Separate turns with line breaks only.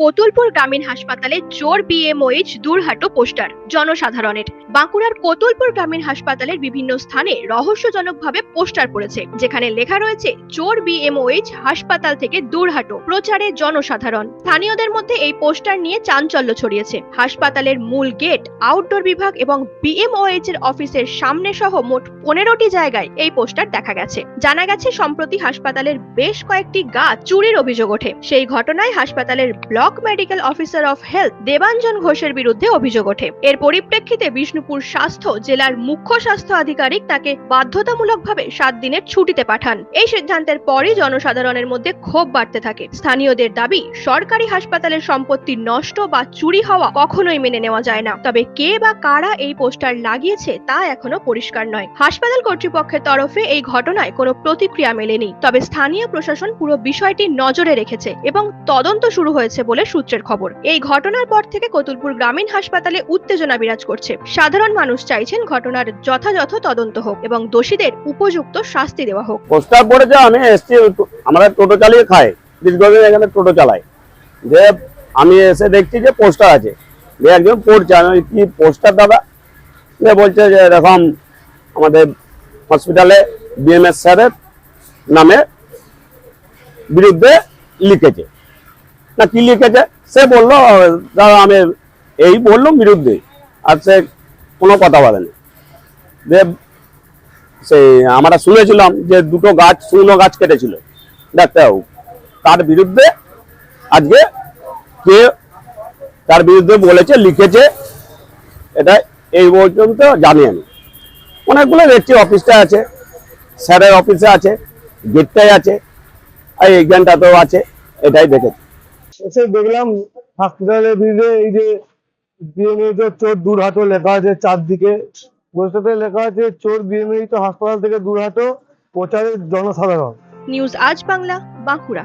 কোতুলপুর গ্রামীণ হাসপাতালে জোর বিএমওএইচ দূরহাটো পোস্টার, জনসাধারণের। বাঁকুড়ার কোতুলপুর গ্রামীণ হাসপাতালের বিভিন্ন স্থানে রহস্যজনকভাবে পোস্টার পড়েছে, যেখানে লেখা রয়েছে চোর বিএমওএইচ হাসপাতাল থেকে দূরহাটো, প্রচারে জনসাধারণ। স্থানীয়দের মধ্যে এই পোস্টার নিয়ে চাঞ্চল্য ছড়িয়েছে। হাসপাতালের মূল গেট, আউটডোর বিভাগ এবং বিএমওএইচ এর অফিসের সামনে সহ মোট পনেরোটি জায়গায় এই পোস্টার দেখা গেছে। জানা গেছে, সম্প্রতি হাসপাতালের বেশ কয়েকটি গাছ চুরির অভিযোগ ওঠে। সেই ঘটনায় হাসপাতালের block medical officer of health Debanjan ঘোষের বিরুদ্ধে অভিযোগ ওঠে। এর পরিপ্রেক্ষিতে বিষ্ণুপুর স্বাস্থ্য জেলার মুখ্য স্বাস্থ্য আধিকারিক তাকে বাধ্যতামূলকভাবে সাত দিনের ছুটিতে পাঠান। এই সিদ্ধান্তের পরই জনসাধারণের মধ্যে ক্ষোভ বাড়তে থাকে। স্থানীয়দের দাবি, সরকারি হাসপাতালের সম্পত্তি নষ্ট বা চুরি হওয়া কখনোই মেনে নেওয়া যায় না। তবে কে বা কারা এই পোস্টার লাগিয়েছে তা এখনও পরিষ্কার নয়। হাসপাতাল কর্তৃপক্ষের তরফে এই ঘটনায় কোনো প্রতিক্রিয়া মেলেনি। তবে স্থানীয় প্রশাসন পুরো বিষয়টি নজরে রেখেছে এবং তদন্ত শুরু হয়েছে বলে সূত্রের খবর। এই ঘটনার পর থেকে কতুলপুর গ্রামীণ হাসপাতালে উত্তেজনা বিরাজ করছে। সাধারণ মানুষ চাইছেন ঘটনার যথাযথ তদন্ত হোক এবং দোষীদের উপযুক্ত শাস্তি দেওয়া হোক।
পোস্টার পড়েছে আমি এসছি, আমরা টোটো চালিয়ে খাই। দীর্ঘদিন এখানে টোটো চালাই। যে আমি এসে দেখছি যে পোস্টার আছে। যে একজন পড়ছে, আমি কি পোস্টার দাদা? যে বলছে যে, এরকম আমাদের হসপিটালে বিএমএস স্যারের নামে বিরুদ্ধে লিখেছে। না কি লিখেছে? সে বলল, দাদা, আমি এই বলল বিরুদ্ধে, আর সে কোনো কথা বলেনি। যে সেই আমরা শুনেছিলাম যে দুটো গাছ, শুকনো গাছ কেটেছিল। ডাক্তারবাবু তার বিরুদ্ধে আজকে কে তার বিরুদ্ধে বলেছে, লিখেছে, এটা এই পর্যন্ত জানি আমি অনেকগুলো দেখছি অফিসটা আছে, স্যারের অফিসে আছে, গেটটাই আছে, আর এই জ্ঞানটা তো আছে, এটাই দেখেছি।
এসে দেখলাম হসপিটালের ভিড়ে এই যে বিএমএ চোর চোর দূরহাটো লেখা আছে চারদিকে। বইটাতে লেখা আছে, চোর বিএমএ তো হাসপাতাল থেকে দূরহাটো, প্রচারের জনসাধারণ।
নিউজ আজ বাংলা, বাঁকুড়া।